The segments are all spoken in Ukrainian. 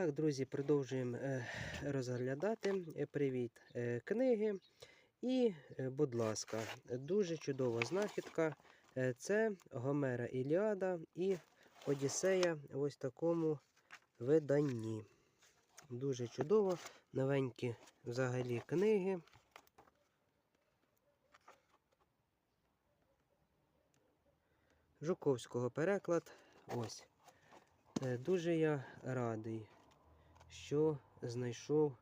Так, друзі, продовжуємо е, розглядати е, привіт е, книги. І, будь ласка, дуже чудова знахідка. Це Гомера Іліада і Одіссея в ось такому виданні. Дуже чудово, новенькі взагалі книги. Жуковського переклад. Ось. Дуже я радий, що знайшов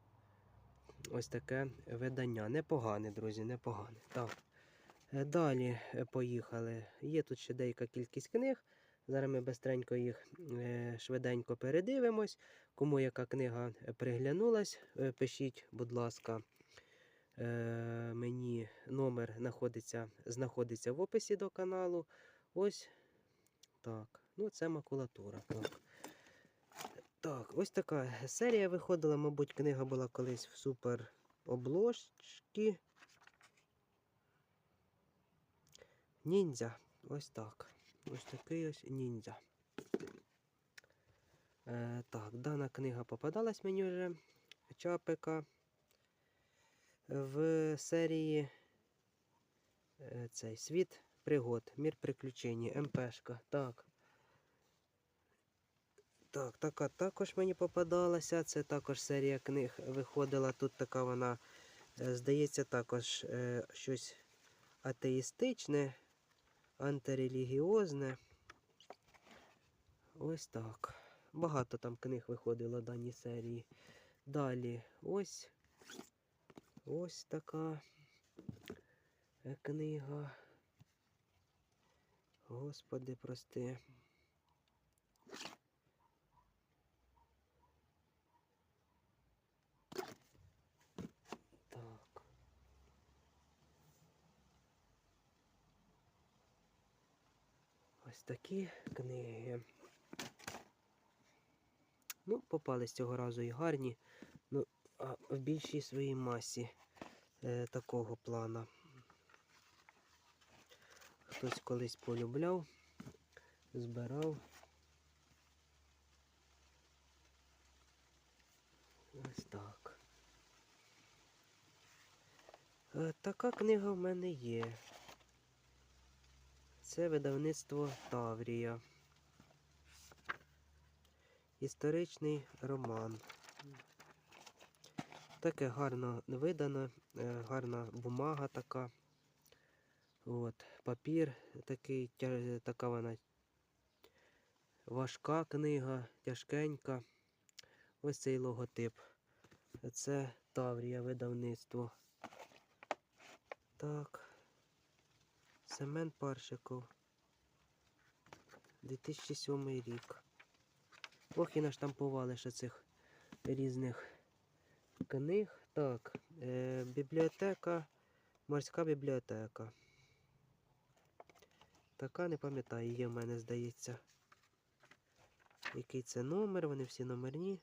ось таке видання. Непогане, друзі, непогане. Так. Е, Далі е, поїхали. Є тут ще деяка кількість книг. Зараз ми бистренько їх е, швиденько передивимось. Кому яка книга приглянулась, пишіть, будь ласка. Мені номер знаходиться, знаходиться в описі до каналу. Ось так. Ну, це макулатура. Так. Так, ось така серія виходила, мабуть, книга була колись в супер обложці. Ніндзя. Ось так. Ось такий ось ніндзя. Е, так, дана книга попадалась мені вже Чапика в серії е, цей світ пригод, мір приключень, МПшка. Так. Так, така також мені попадалася. Це також серія книг виходила. Тут така вона, е, здається, також е, щось атеїстичне, антирелігіозне. Ось так. Багато там книг виходило в даній серії. Далі ось ось така е, книга. Господи, прости. Ось такі книги. Ну, попались цього разу і гарні. Ну, а в більшій своїй масі е, такого плана. Хтось колись полюбляв, збирав. Ось так. Е, Така книга в мене є. Це видавництво Таврія. Історичний роман. Таке гарно видано, е, гарна бумага така. От, папір такий, така вона важка книга, тяжкенька. Ось цей логотип. Це Таврія видавництво. Так. Семен Паршиков. 2007 рік. Ох, і наштампували ще цих різних книг. Так, е, бібліотека, морська бібліотека. Така не пам'ятаю, є в мене, здається. Який це номер? Вони всі номерні.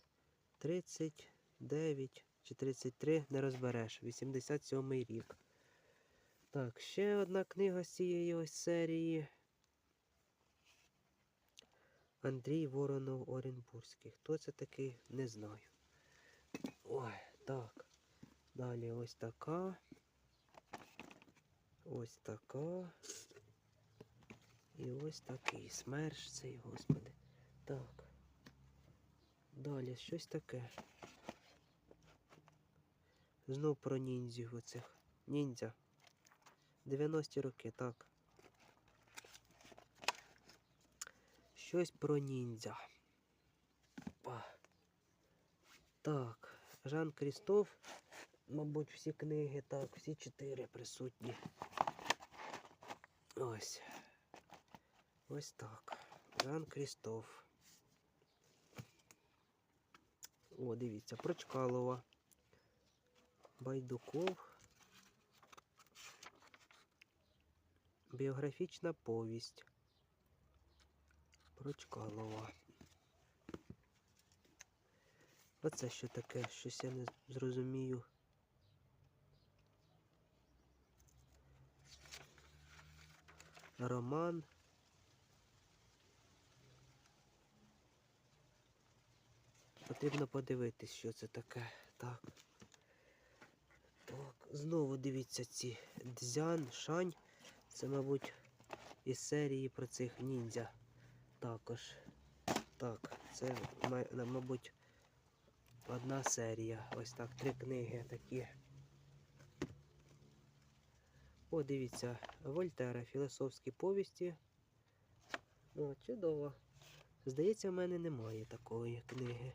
39 чи 33 не розбереш. 87 рік. Так, ще одна книга з цієї ось серії. Андрій Воронов Оренбурзький. Хто це такий? Не знаю. Ой, так. Далі ось така. Ось така. І ось такий. Смерш цей, господи. Так. Далі щось таке. Знов про ніндзів оцих. Ніндзя. 90-ті роки, так. Щось про ніндзя. Так, Жан Крістоф. Мабуть, всі книги, так, всі чотири присутні. Ось. Ось так. Жан Крістоф. О, дивіться, Прочкалова. Байдуков. Біографічна повість. Прочкалова. Оце що таке? Щось я не зрозумію. Роман. Потрібно подивитись, що це таке. Так. Так, знову дивіться ці дзян, шань. Це, мабуть, із серії про цих ніндзя. Також. Так, це, мабуть, одна серія. Ось так, три книги такі. О, дивіться, Вольтера, філософські повісті. О, чудово. Здається, в мене немає такої книги.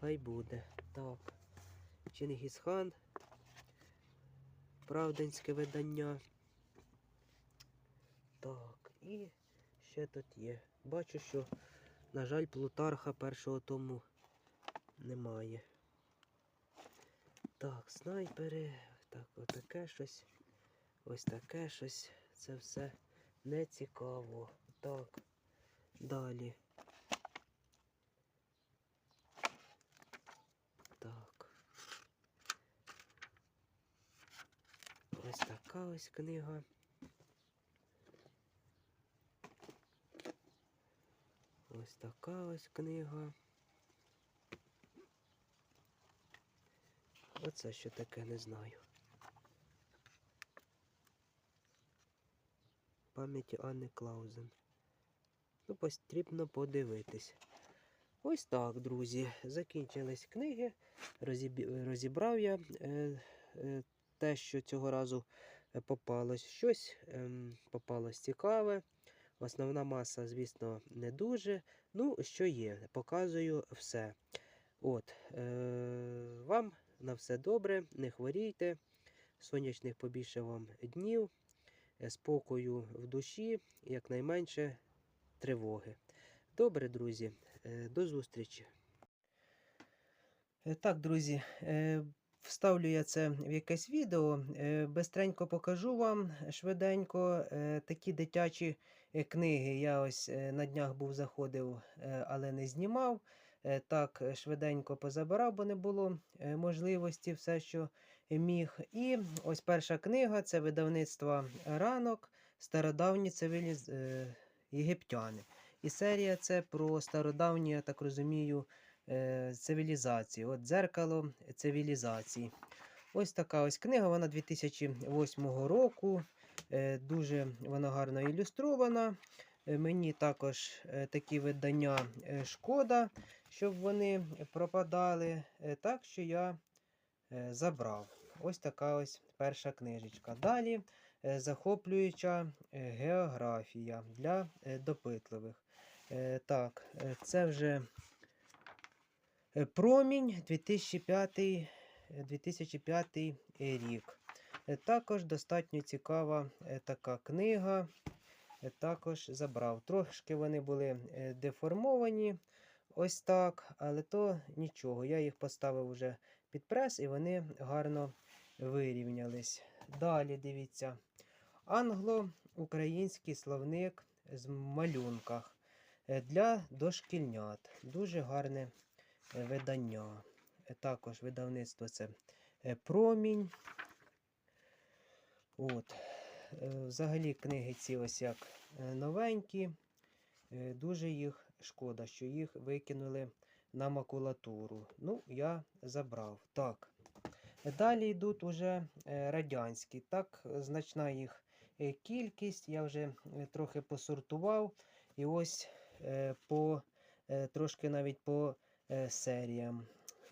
Хай буде. Так. Чингісхан. Правдинське видання. Так, і ще тут є. Бачу, що, на жаль, Плутарха першого тому немає. Так, снайпери. Так, отаке щось. Ось таке щось. Це все не цікаво. Так. Далі. Так. Ось така ось книга. Ось така ось книга. Оце що таке, не знаю. Пам'яті Анни Клаузен. Ну, потрібно подивитись. Ось так, друзі. Закінчились книги. Розібрав я е, е, те, що цього разу е, попалось. Щось ем, попалось цікаве. Основна маса, звісно, не дуже. Ну, що є, показую все. От, е, вам на все добре, не хворійте. Сонячних побільше вам днів, е, спокою в душі, якнайменше тривоги. Добре, друзі, е, до зустрічі. Е, Так, друзі, вставлю я це в якесь відео. Е, Бистренько покажу вам швиденько е, такі дитячі е, книги. Я ось на днях був заходив, але не знімав. Так, швиденько позабирав, бо не було можливості все, що міг. І ось перша книга це видавництво ранок, стародавні цивіліз... єгиптяни. І серія це про стародавні, я так розумію, е, цивілізації. От дзеркало цивілізації. Ось така ось книга, вона 2008 року. Е, Дуже вона гарно ілюстрована. Е, Мені також такі видання шкода, щоб вони пропадали. Так що я забрав. Ось така ось перша книжечка. Далі захоплююча географія для допитливих. Так, це вже промінь 2005, е, 2005 рік. Е, Також достатньо цікава е, така книга. Е, Також забрав. Трошки вони були е, деформовані. Ось так, але то нічого. Я їх поставив вже під прес і вони гарно вирівнялись. Далі дивіться. Англо-український словник з малюнках е, для дошкільнят. Дуже гарне е, видання. Е, Також видавництво це е, промінь. От. Е, Взагалі книги ці ось як е, новенькі. Е, Дуже їх шкода, що їх викинули на макулатуру. Ну, я забрав. Так. Далі йдуть уже е, радянські. Так, е, значна їх е, кількість. Я вже е, трохи посортував. І ось е, по, е, трошки навіть по е, серіям.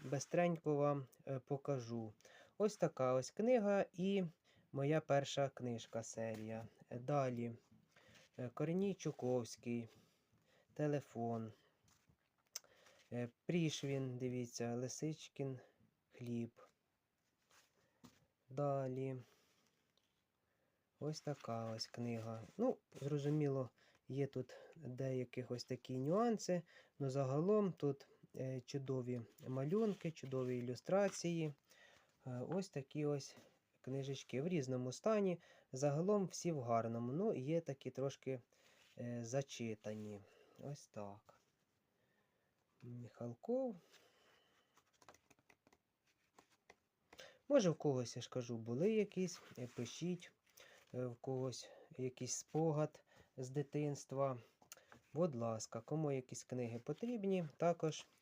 Бестренько вам е, покажу. Ось така ось книга і моя перша книжка серія. Далі е, Корній Чуковський, телефон. Прішвін, дивіться, Лисичкін, хліб. Далі. Ось така ось книга. Ну, зрозуміло, є тут деяких ось такі нюанси, але загалом тут чудові малюнки, чудові ілюстрації. Е, ось такі ось книжечки в різному стані. Загалом всі в гарному. Ну, є такі трошки е, зачитані. Ось так. Міхалков. Може, в когось, я ж кажу, були якісь, е, пишіть, е, в когось якийсь спогад з дитинства. Будь ласка, кому якісь книги потрібні, також Е,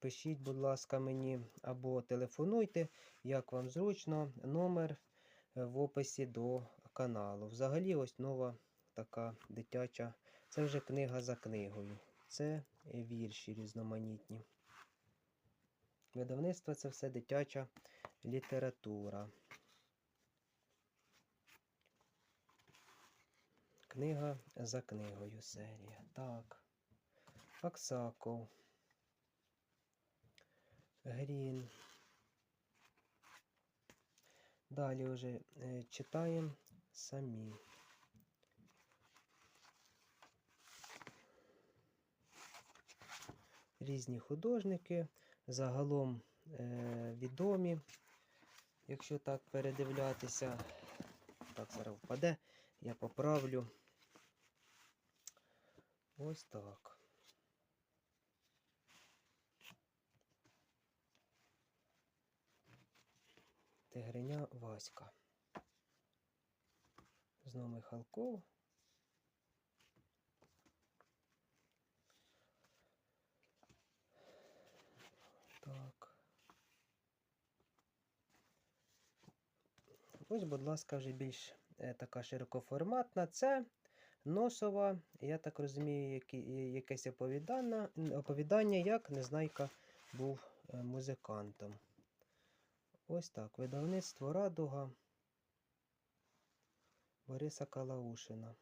Пишіть, будь ласка, мені або телефонуйте, як вам зручно, номер е, в описі до каналу. Взагалі, ось нова така дитяча. Це вже книга за книгою. Це е, вірші різноманітні. Видавництво це все дитяча література. Книга за книгою серія. Так. Аксаков. Грін. Далі вже е, читаємо самі. Різні художники, загалом е, відомі, якщо так передивлятися. Так, зараз впаде, я поправлю. Ось так. Тигриня Васька. Знову Михалков. Так. Ось, будь ласка, вже більш е, така широкоформатна. Це носова, я так розумію, які, якесь оповідання, оповідання, як Незнайка був е, музикантом. Ось так. Видавництво Радуга Бориса Калаушина.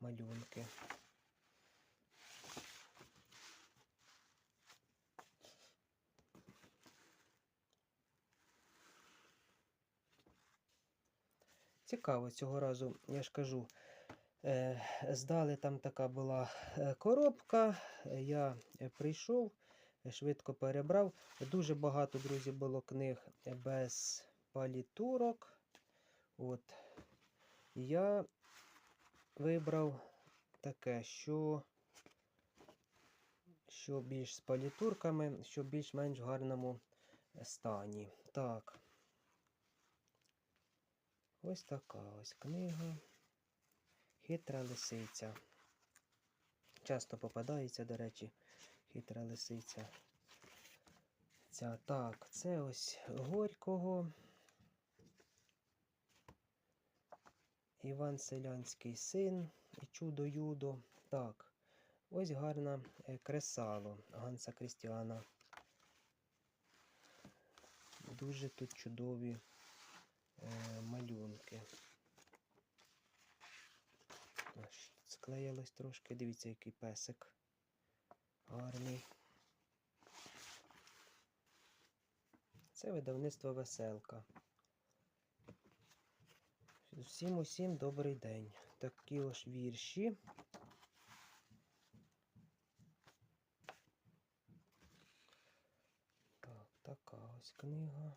Малюнки. Цікаво, цього разу, я ж кажу, е, здали там така була е, коробка. Я прийшов, швидко перебрав. Дуже багато, друзі, було книг без палітурок. От. Я вибрав таке, що, що більш з палітурками, що більш-менш в гарному стані. Так. Ось така ось книга. Хитра лисиця. Часто попадається, до речі, хитра лисиця. Ця так, це ось Горького. Іван Селянський син і чудо Юдо. Так, ось гарне кресало Ганса Крістіана. Дуже тут чудові е, малюнки. Склеїлось трошки. Дивіться, який песик. Гарний. Це видавництво веселка. Всім усім добрий день. Такі ось вірші. Так, така ось книга.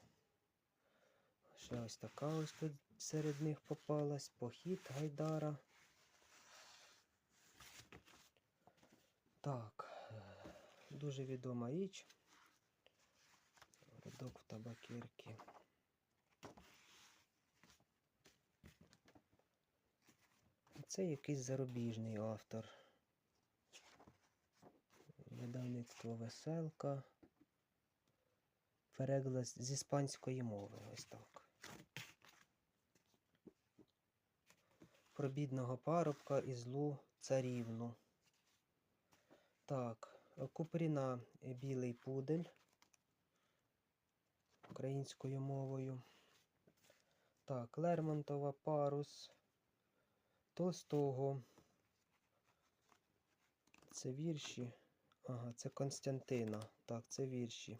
Ще ось така ось тут серед них попалась. Похід Гайдара. Так, дуже відома річ. Родок в табакерки. Це якийсь зарубіжний автор. Видавництво веселка. Переклад з іспанської мови. Ось так. Про бідного парубка і злу царівну. Так, Купріна білий пудель українською мовою. Так, Лермонтова парус. Толстого. Це вірші. Ага, це Константина. Так, це вірші.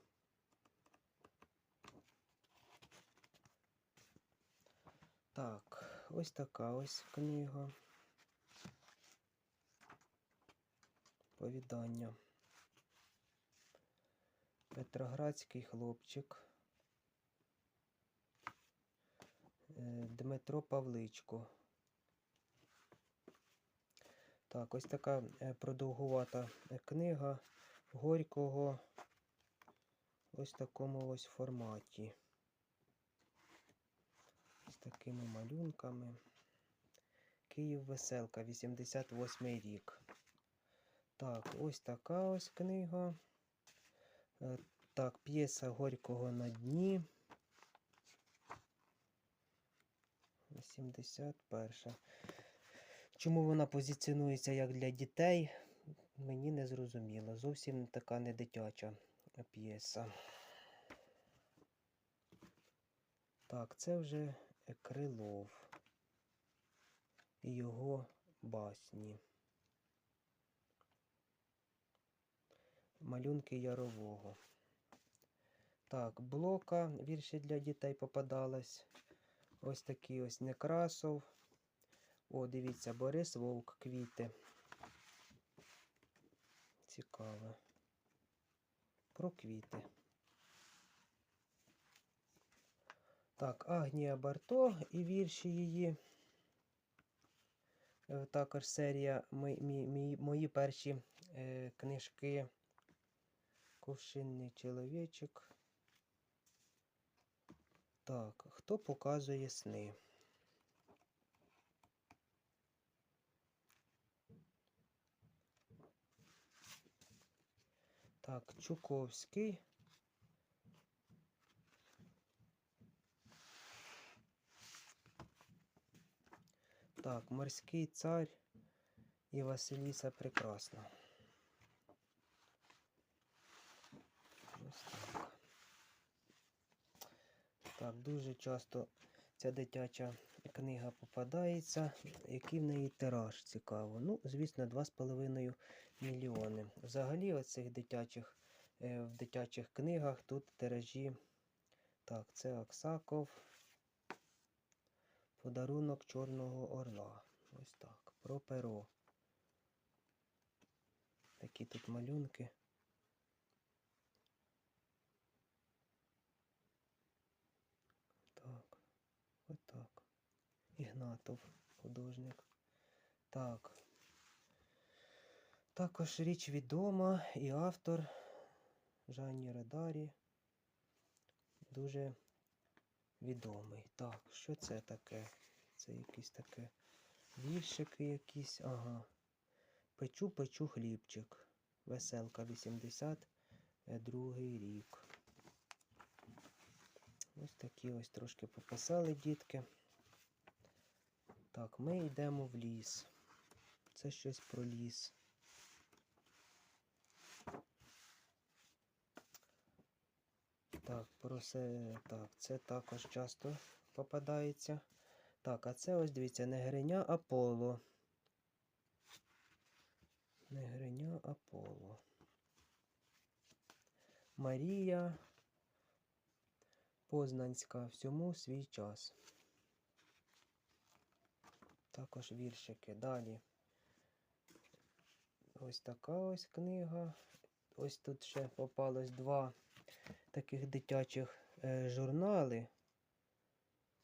Так, ось така ось книга. Повідання. Петроградський хлопчик. Е, Дмитро Павличко. Так, ось така е, продовгувата е, книга Горького ось в такому ось форматі. З такими малюнками. Київ Веселка, 88 рік. Так, ось така ось книга. Е, Так, п'єса Горького на дні. 81. Чому вона позиціонується як для дітей, мені не зрозуміло. Зовсім така не дитяча п'єса. Так, це вже Крилов і його басні. Малюнки Ярового. Так, блока вірші для дітей попадалось. Ось такий ось Некрасов. О, дивіться, Борис Вовк, квіти. Цікаво. Про квіти. Так, Агнія Барто і вірші її. Е, Також серія «Ми- мі- мі- Мої перші е, книжки. Кувшинний чоловічок. Так, хто показує сни? Так, Чуковський. Так, морський цар і Василіса Прекрасна. Ось так. Так, дуже часто ця дитяча книга попадається. Який в неї тираж цікаво. Ну, звісно, 2,5 мільйони. Взагалі, оцих дитячих, е, в дитячих книгах тут тиражі. Так, це Аксаков. Подарунок Чорного Орла. Ось так. Про перо. Такі тут малюнки. Так. Отак. Ігнатов, художник. Так. Також річ відома і автор Жанні Радарі. Дуже відомий. Так, що це таке? Це якісь таке віршики якісь. Ага. Печу, печу хлібчик. Веселка 82 рік. Ось такі ось трошки пописали дітки. Так, ми йдемо в ліс. Це щось про ліс. Так, про це, так, це також часто попадається. Так, а це ось дивіться, не Гриня, а поло. Не Гриня, а поло. Марія Познанська. Всьому свій час. Також віршики. Далі. Ось така ось книга. Ось тут ще попалось два таких дитячих е, журнали.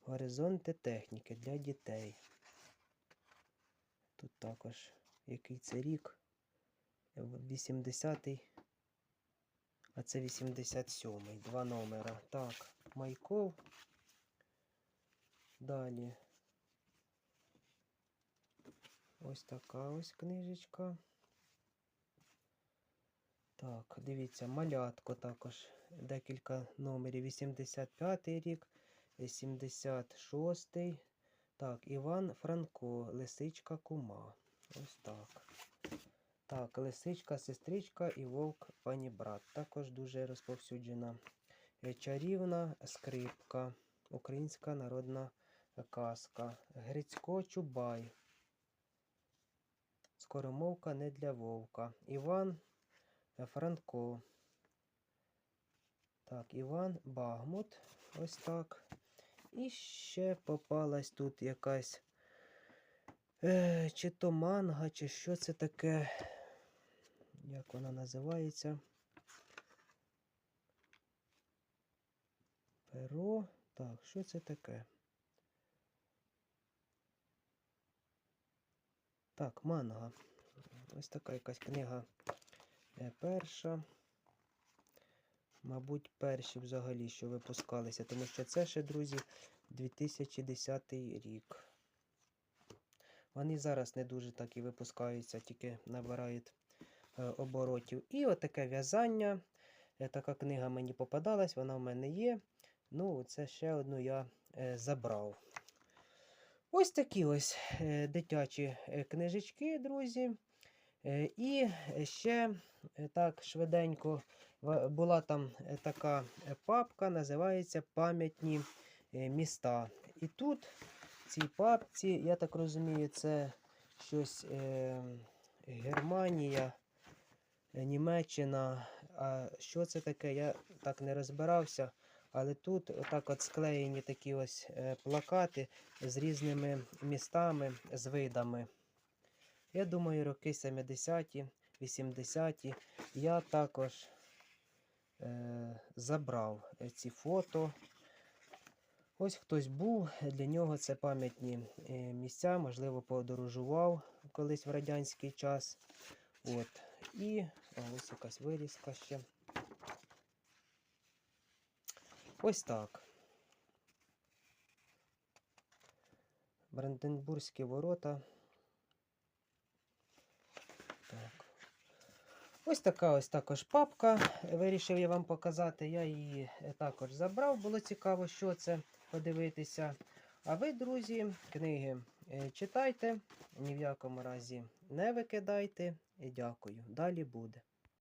Горизонти техніки для дітей. Тут також який це рік. 80-й. А це 87-й. Два номера. Так, Майков. Далі. Ось така ось книжечка. Так, дивіться, малятко також. Декілька номерів. 85-й рік, 76-й. Так, Іван Франко, Лисичка Кума. Ось так. Так, лисичка, сестричка і вовк пані брат. Також дуже розповсюджена. Е, Чарівна скрипка, українська народна казка. Грицько Чубай. Скоромовка не для вовка. Іван Франко. Так, Іван Багмут. Ось так. І ще попалась тут якась. Е, чи то манга, чи що це таке. Як вона називається? Перо. Так, що це таке? Так, манга. Ось така якась книга е, перша. Мабуть, перші взагалі, що випускалися, тому що це ще, друзі, 2010 рік. Вони зараз не дуже так і випускаються, тільки набирають е, оборотів. І отаке в'язання. е, така книга мені попадалась, вона в мене є. Ну, це ще одну я е, забрав. Ось такі ось е, дитячі е, книжечки, друзі. Е, І ще так швиденько була там така папка, називається Пам'ятні міста. І тут в цій папці, я так розумію, це щось Германія, Німеччина. А що це таке? Я так не розбирався. Але тут отак от склеєні такі ось е, плакати з різними містами, з видами. Я думаю, роки 70-ті, 80-ті. Я також е, забрав е, ці фото. Ось хтось був, для нього це пам'ятні е, місця, можливо, подорожував колись в радянський час. От. І ось якась вирізка ще. Ось так. Бранденбурзькі ворота. Так. Ось така ось також папка. Вирішив я вам показати. Я її е, також забрав. Було цікаво, що це подивитися. А ви, друзі, книги е, читайте, ні в якому разі не викидайте. І дякую. Далі буде.